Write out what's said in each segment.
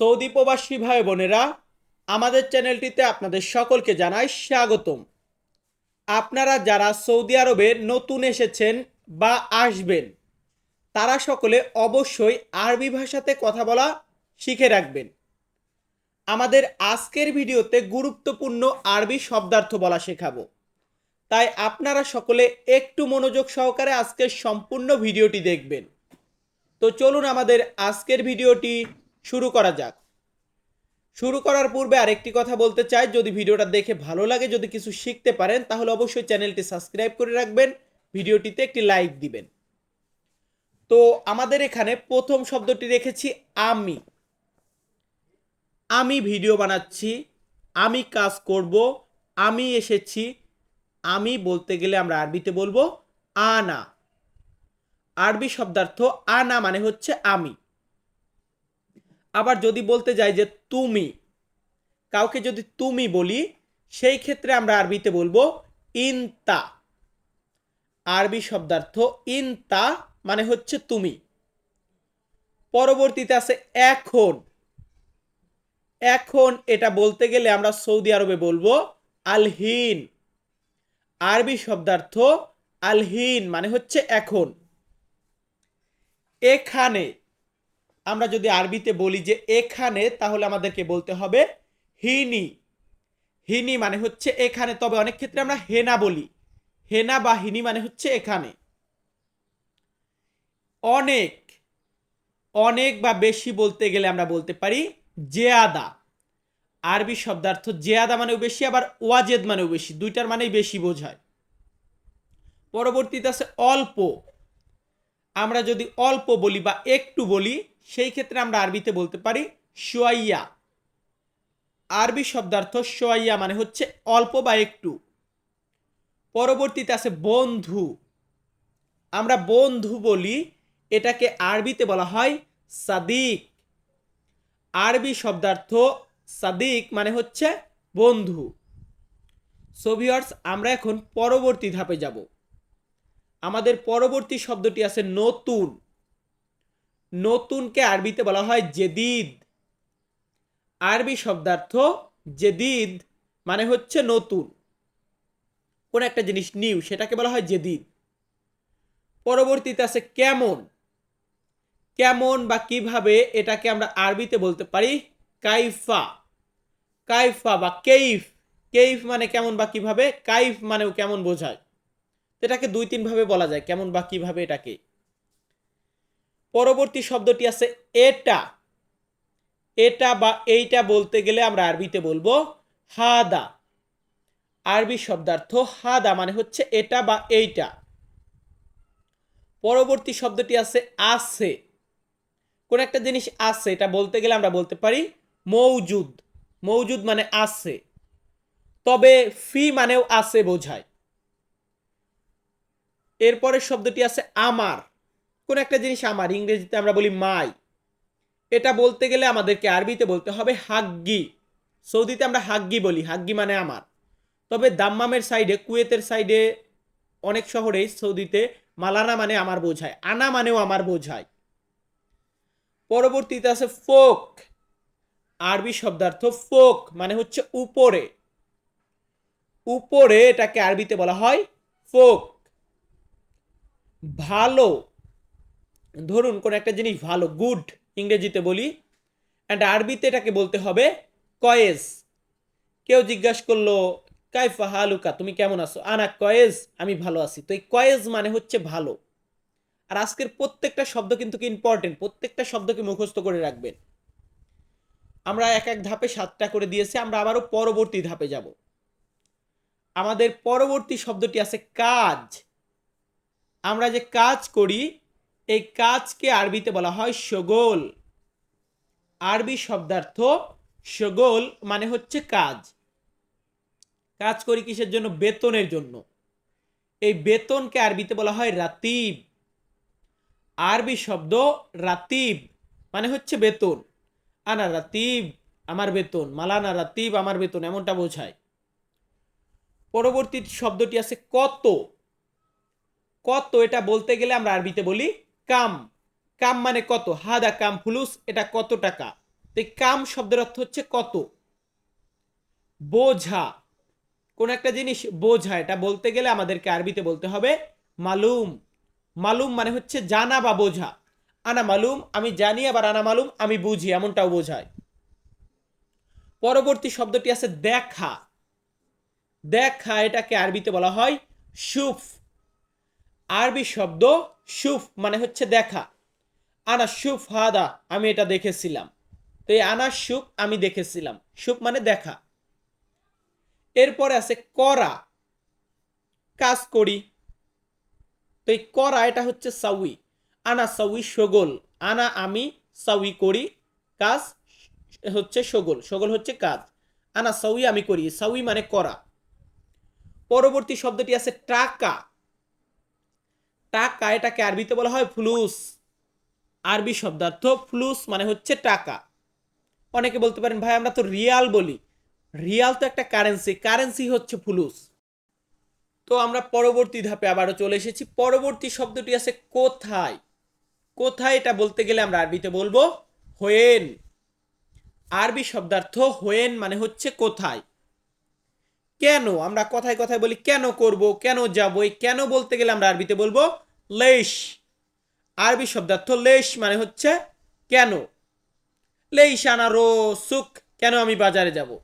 Saudi প্রবাসী ভাই বোনেরা, আমাদের চ্যানেলটিতে আপনাদের সকলকে জানাই স্বাগতম। আপনারা যারা সৌদি আরবে নতুন এসেছেন বা আসবেন, তারা সকলে অবশ্যই আরবি ভাষাতে কথা বলা শিখে রাখবেন। আমাদের আজকের ভিডিওতে গুরুত্বপূর্ণ আরবি শব্দার্থ বলা শেখাবো। তাই আপনারা সকলে একটু মনোযোগ সহকারে আজকের সম্পূর্ণ ভিডিওটি দেখবেন। তো চলুন আমাদের আজকের ভিডিওটি শুরু করা যাক। শুরু করার পূর্বে আরেকটি কথা বলতে চাই। যদি ভিডিওটা দেখে ভালো লাগে, যদি কিছু শিখতে পারেন, তাহলে অবশ্যই চ্যানেলটি সাবস্ক্রাইব করে রাখবেন, ভিডিওটিতে একটি লাইক দিবেন। তো আমাদের এখানে প্রথম শব্দটি রেখেছি, আমি। আমি ভিডিও বানাচ্ছি, আমি কাজ করব, আমি এসেছি, আমি বলতে গেলে আমরা আরবিতে বলব, আনা। আরবি শব্দার্থ আনা মানে হচ্ছে আমি। আবার যদি বলতে যাই যে তুমি, কাউকে যদি তুমি বলি, সেই ক্ষেত্রে আমরা আরবিতে বলব ইনতা। আরবি শব্দার্থ ইনতা মানে হচ্ছে তুমি। পরবর্তীতে আছে এখন। এখন এটা বলতে গেলে আমরা সৌদি আরবে বলব আলহিন। আরবি শব্দার্থ আলহিন মানে হচ্ছে এখন। এখানে আমরা যদি আরবিতে বলি যে এখানে, তাহলে আমাদেরকে বলতে হবে হিনি। হিনি মানে হচ্ছে এখানে, তবে অনেক ক্ষেত্রে আমরা হেনা বলি। হেনা বা হিনি মানে হচ্ছে এখানে। অনেক অনেক বা বেশি বলতে গেলে আমরা বলতে পারি জেয়াদা। আরবি শব্দার্থ জেয়াদা মানেও বেশি, আবার ওয়াজেদ মানেও বেশি। দুইটার মানেই বেশি বোঝায়। পরবর্তীতে আছে অল্প। আমরা যদি অল্প বলি বা একটু বলি, সেই ক্ষেত্রে আমরা আরবিতে বলতে পারি সোয়াইয়া আরবি শব্দার্থ সোয়াইয়া মানে হচ্ছে অল্প বা একটু। পরবর্তীতে আছে বন্ধু। আমরা বন্ধু বলি, এটাকে আরবিতে বলা হয় সাদিক। আরবি শব্দার্থ সাদিক মানে হচ্ছে বন্ধু। সোভিয়ার্স আমরা এখন পরবর্তী ধাপে যাব। আমাদের পরবর্তী শব্দটি আছে নতুন। নতুনকে আরবিতে বলা হয় জেদিদ। আরবি শব্দার্থ জেদিদ মানে হচ্ছে নতুন। কোন একটা জিনিস নিউ, সেটাকে বলা হয় জেদিদ। পরবর্তীতে আছে কেমন। কেমন বা কীভাবে এটাকে আমরা আরবিতে বলতে পারি কাইফা। কাইফা বা কেইফ। কেইফ মানে কেমন বা কীভাবে? কাইফ মানেও কেমন বোঝায়। এটাকে দুই তিন ভাবে বলা যায়, কেমন বা কীভাবে এটাকে। পরবর্তী শব্দটি আছে এটা। এটা বা এইটা বলতে গেলে আমরা আরবিতে বলব হাদা। আরবি শব্দার্থ হাদা মানে হচ্ছে এটা বা এইটা। পরবর্তী শব্দটি আছে আছে। কোন একটা জিনিস আছে, এটা বলতে গেলে আমরা বলতে পারি মৌজুদ। মৌজুদ মানে আছে। তবে ফি মানেও আছে বোঝায়। এরপরের শব্দটি আছে আমার। কোন একটা জিনিস আমার, ইংরেজিতে আমরা বলি মাই এটা বলতে গেলে আমাদেরকে আরবিতে বলতে হবে হাগ্গি। সৌদিতে আমরা হাগ্গি বলি, হাগ্গি মানে আমার। তবে দাম্মামের সাইডে, কুয়েতের সাইডে অনেক শহরেই সৌদিতে মালানা মানে আমার বোঝায়, আনা মানেও আমার বোঝায়। পরবর্তীতে আছে ফোক। আরবি শব্দার্থ ফোক মানে হচ্ছে উপরে। উপরে এটাকে আরবিতে বলা হয় ফোক। ভালো। ধরুন কোন একটা জিনিস ভালো গুড ইংরেজিতে বলি অ্যান্ড আরবিতে এটাকে বলতে হবে কয়েস কেউ জিজ্ঞাসা করল, কাইফা হালুকা, তুমি কেমন আছো? আনা, কয়েজ, আমি ভালো আছি। তো এই কয়েজ মানে হচ্ছে ভালো। আর আজকের প্রত্যেকটা শব্দ কিন্তু কি ইম্পর্টেন্ট প্রত্যেকটা শব্দকে মুখস্থ করে রাখবেন। আমরা এক এক ধাপে সাতটা করে দিয়েছি, আমরা আবারও পরবর্তী ধাপে যাব। আমাদের পরবর্তী শব্দটি আছে কাজ। আমরা যে কাজ করি, এই কাজকে আরবিতে বলা হয় সগোল। আরবি শব্দার্থ সগোল মানে হচ্ছে কাজ। কাজ করি কিসের জন্য? বেতনের জন্য। এই বেতনকে আরবিতে বলা হয় রাতিব। আরবি শব্দ রাতিব মানে হচ্ছে বেতন। আনা রাতিব, আমার বেতন। মালানা রাতিব, আমার বেতন, এমনটা বোঝায়। পরবর্তী শব্দটি আছে কত। কত এটা বলতে গেলে আমরা আরবিতে বলি কাম। কাম মানে কত? হাদা কাম ফুলুস, এটা কত টাকা? তো কাম শব্দের অর্থ হচ্ছে কত? বোঝা। কোন একটা জিনিস বোঝা, এটা বলতে গেলে আমাদেরকে আরবিতে বলতে হবে মালুম। মালুম মানে হচ্ছে জানা বা বোঝা। আনা মালুম, আমি জানি, আবার আনা মালুম, আমি বুঝি, এমনটাও বোঝায়। পরবর্তী শব্দটি আছে দেখা। দেখা এটাকে আরবিতে বলা হয় সুফ আরবি শব্দ সুফ মানে হচ্ছে দেখা। আনা সুফ হাদা, আমি এটা দেখেছিলাম। তো এই আনা সুফ আমি দেখেছিলাম। সুফ মানে দেখা। এরপরে আছে করা। কাজ করি। তো এই করা এটা হচ্ছে সাউই। আনা সাউই সগোল। আনা আমি সাউই করি। কাজ হচ্ছে সগোল। সগোল হচ্ছে কাজ। আনা সাউই আমি করি। সাউই মানে করা। পরবর্তী শব্দটি আছে টাকা। টাকা এটাকে আরবিতে বলা হয় ফ্লুস। আরবি শব্দার্থ ফ্লুস মানে হচ্ছে টাকা। অনেকে বলতে পারেন, ভাই, আমরা তো রিয়াল বলি। রিয়াল তো একটা কারেন্সি কারেন্সি হচ্ছে ফুলুস। তো আমরা পরবর্তী ধাপে আবারও চলে এসেছি। পরবর্তী শব্দটি আছে কোথায়? কোথায় এটা বলতে গেলে আমরা আরবিতে বলব, হোয়েন। আরবি শব্দার্থ হোয়েন মানে হচ্ছে কোথায়? কেন? আমরা কথায় কথায় বলি, কেন করব, কেন যাব? এই কেন বলতে গেলে আমরা আরবিতে বলব, লেশ। আরবি শব্দার্থ লেশ মানে হচ্ছে কেন? লেইশ আনারো সুখ কেন আমি বাজারে যাব?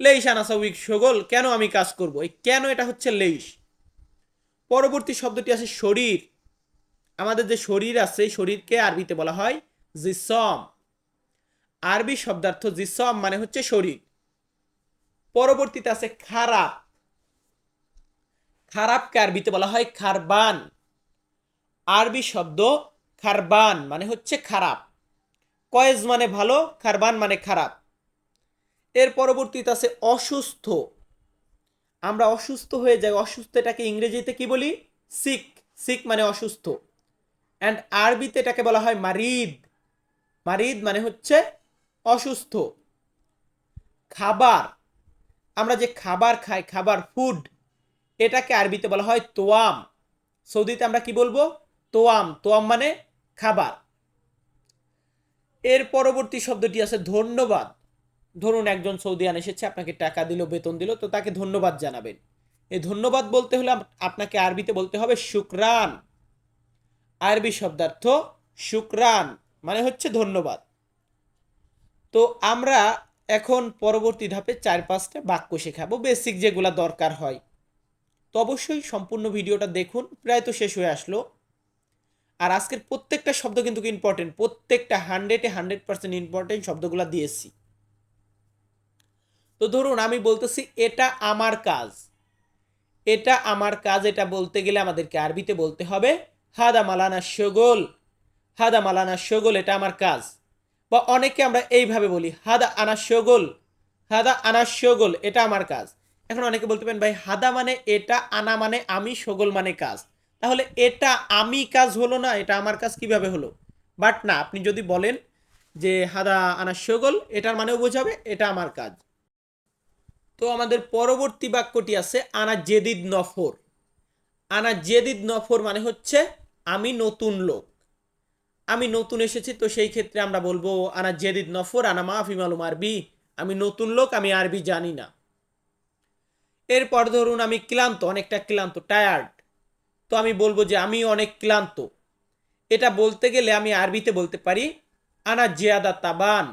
লেইশ আনা সৌইক সগোল, কেন আমি কাজ করব? এই কেন এটা হচ্ছে লেইশ। পরবর্তী শব্দটি আছে শরীর। আমাদের যে শরীর আছে শরীরকে আরবিতে বলা হয় জিসম। আরবি শব্দার্থ জিসম মানে হচ্ছে শরীর। পরবর্তীতে আছে খারাপ। খারাপকে আরবিতে বলা হয় খারবান। আরবি শব্দ খারবান মানে হচ্ছে খারাপ। কয়েজ মানে ভালো, খারবান মানে খারাপ। এর পরবর্তীতে আছে অসুস্থ। আমরা অসুস্থ হয়ে যাই অসুস্থ এটাকে ইংরেজিতে কি বলি? সিক। সিক মানে অসুস্থ। অ্যান্ড আরবিতে এটাকে বলা হয় মারিদ। মারিদ মানে হচ্ছে অসুস্থ। খাবার। আমরা যে খাবার খাই, খাবার ফুড এটাকে আরবিতে বলা হয় তোয়াম। সৌদিতে আমরা কি বলব? তোয়াম। তোয়াম মানে খাবার। এর পরবর্তী শব্দটি আছে ধন্যবাদ। ধরুন একজন সৌদিয়ান এসেছে, আপনাকে টাকা দিল, বেতন দিল, তো তাকে ধন্যবাদ জানাবেন। এই ধন্যবাদ বলতে হলে আপনাকে আরবিতে বলতে হবে শুক্রান। আরবি শব্দার্থ শুক্রান মানে হচ্ছে ধন্যবাদ। তো আমরা এখন পরবর্তী ধাপে চার পাঁচটা বাক্য শেখাবো বেসিক যেগুলা দরকার হয়। তো অবশ্যই সম্পূর্ণ ভিডিওটা দেখুন, প্রায় তো শেষ হয়ে আসলো। আর আজকের প্রত্যেকটা শব্দ কিন্তু ইম্পর্টেন্ট প্রত্যেকটা হান্ড্রেডে হান্ড্রেড পার্সেন্ট ইম্পর্টেন্ট শব্দগুলো দিয়েছি। তো ধরুন আমি বলতেছি, এটা আমার কাজ। এটা আমার কাজ, এটা বলতে গেলে আমাদেরকে আরবিতে বলতে হবে, হাদা মালানা শগোল। হাদা মালানা শগোল, এটা আমার কাজ। বা অনেকে আমরা এইভাবে বলি, হাদা আনা শগোল, হাদা আনা শগোল, এটা আমার কাজ। এখন অনেকে বলতে পারেন, ভাই, হাদা মানে এটা, আনা মানে আমি, শগোল মানে কাজ। তাহলে এটা আমি কাজ হলো না, এটা আমার কাজ কীভাবে হলো? বাট না, আপনি যদি বলেন যে, হাদা আনা শগোল, এটার মানেও বোঝাবে, এটা আমার কাজ। তো আমাদের পরবর্তী বাক্যটি আছে, আনা জেদিদ নফর। আনা জেদিদ নফর মানে হচ্ছে, আমি নতুন লোক। আমি নতুন এসেছি, তো সেই ক্ষেত্রে আমরা বলব, আনা জেদিদ নফর, আনা মাফি মালুম আরবি। আমি নতুন লোক, আমি আরবি জানি না। এরপর ধরুন আমি ক্লান্ত, অনেকটা ক্লান্ত টায়ার্ড তো আমি বলব যে আমি অনেক ক্লান্ত। এটা বলতে গেলে আমি আরবিতে বলতে পারি, আনা জিয়াদা তাবান।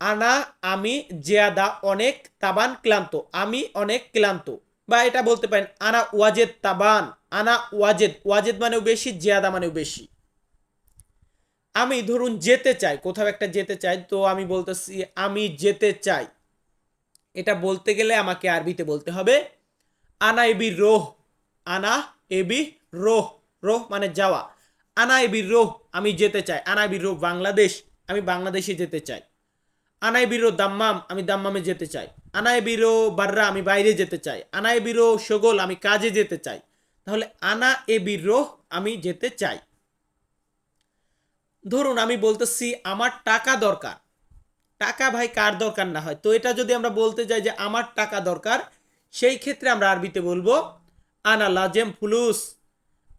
আনা, আমি জিয়াদা অনেক, তাবান ক্লান্ত। আমি অনেক ক্লান্ত। বা এটা বলতে পারেন, আনা ওয়াজেদ তাবান। আনা ওয়াজেদ ওয়াজেদ মানেও বেশি, জিয়াদা মানেও বেশি। আমি ধরুন যেতে চাই, কোথাও একটা যেতে চাই, তো আমি বলতেছি, আমি যেতে চাই। এটা বলতে গেলে আমাকে আরবিতে বলতে হবে, আনা এবি রোহ। আনা এবি রোহ। রোহ মানে যাওয়া। আনা এবি রোহ, আমি যেতে চাই। আনা এবি রোহ, বাংলাদেশ। আমি বাংলাদেশে যেতে চাই। আনাই বিরো দাম্মাম। আমি দাম্মামে যেতে চাই। আনাই বিরো বাররা, আমি বাইরে যেতে চাই। আনাই বিরো সগোল আমি কাজে যেতে চাই। তাহলে, আনা এ বিরো আমি যেতে চাই। ধরুন আমি বলতেছি আমার টাকা দরকার। টাকা ভাই কার দরকার না হয়? তো এটা যদি আমরা বলতে যাই যে আমার টাকা দরকার, সেই ক্ষেত্রে আমরা আরবিতে বলব, আনা লাজেম ফুলুস।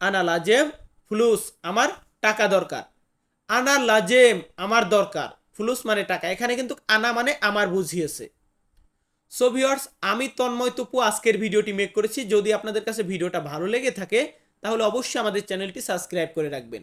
আনা লাজেম ফুলুস আমার টাকা দরকার। আনা লাজেম আমার দরকার। ফুলুস মানে টাকা। এখানে কিন্তু আনা মানে আমার বুঝিয়েছে। সো ভিওর্স আমি তন্ময় তপু আজকের ভিডিওটি মেক করেছি। যদি আপনাদের কাছে ভিডিওটা ভালো লেগে থাকে, তাহলে অবশ্যই আমাদের চ্যানেলটি সাবস্ক্রাইব করে রাখবেন।